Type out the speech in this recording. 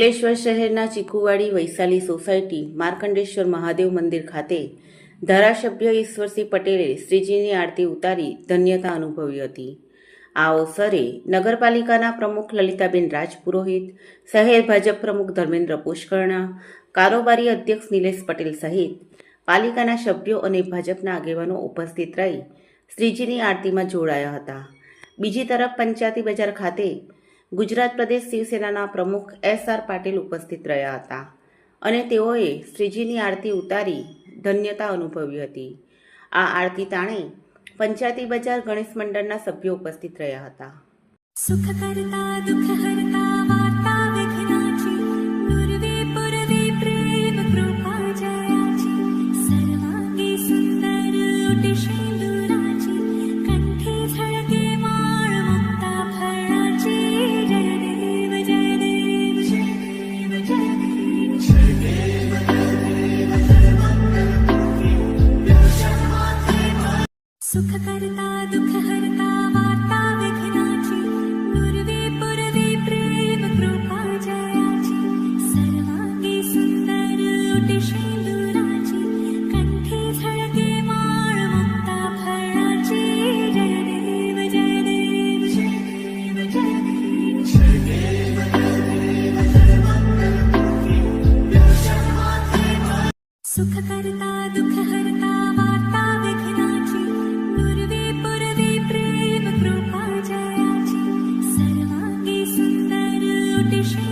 અંકલેશ્વર શહેરના ચીકુવાડી વૈશાલી સોસાયટી, માર્કંડેશ્વર મહાદેવ મંદિર ખાતે ધારાસભ્ય ઈશ્વરસિંહ પટેલે શ્રીજીની આરતી ઉતારી ધન્યતા અનુભવી હતી. આ અવસરે નગરપાલિકાના પ્રમુખ લલિતાબેન રાજપુરોહિત, શહેર ભાજપ પ્રમુખ ધર્મેન્દ્ર પુષ્કરણા, કારોબારી અધ્યક્ષ નિલેશ પટેલ સહિત પાલિકાના સભ્યો અને ભાજપના આગેવાનો ઉપસ્થિત રહી શ્રીજીની આરતીમાં જોડાયા હતા. બીજી તરફ પંચાયતી બજાર ખાતે ગુજરાત પ્રદેશ શિવસેનાના પ્રમુખ એસ આર પાટીલ ઉપસ્થિત રહ્યા હતા અને તેઓએ શ્રીજીની આરતી ઉતારી ધન્યતા અનુભવી હતી. આ આરતી તાણે પંચાયતી બજાર ગણેશ મંડળના સભ્યો ઉપસ્થિત રહ્યા હતા. સુખ કરતા, દુઃખ હરતા खकर्ता दुख हर सुखकर्ता दुःखहर्ता 的。